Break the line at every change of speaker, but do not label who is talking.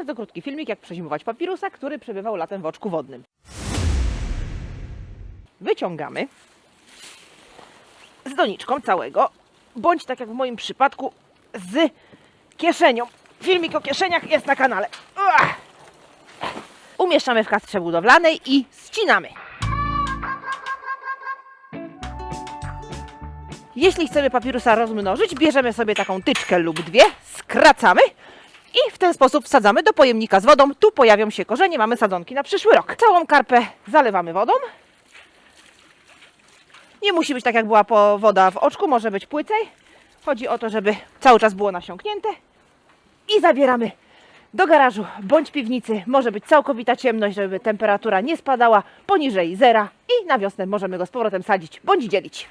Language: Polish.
bardzo krótki filmik, jak przezimować papirusa, który przebywał latem w oczku wodnym. Wyciągamy z doniczką całego, bądź tak jak w moim przypadku z kieszenią. Filmik o kieszeniach jest na kanale. Umieszczamy w kastrze budowlanej i ścinamy. Jeśli chcemy papirusa rozmnożyć, bierzemy sobie taką tyczkę lub dwie, skracamy ten sposób wsadzamy do pojemnika z wodą. Tu pojawią się korzenie, mamy sadzonki na przyszły rok. Całą karpę zalewamy wodą. Nie musi być tak jak była woda w oczku, może być płycej. Chodzi o to, żeby cały czas było nasiąknięte. I zabieramy do garażu bądź piwnicy. Może być całkowita ciemność, żeby temperatura nie spadała poniżej zera i na wiosnę możemy go z powrotem sadzić bądź dzielić.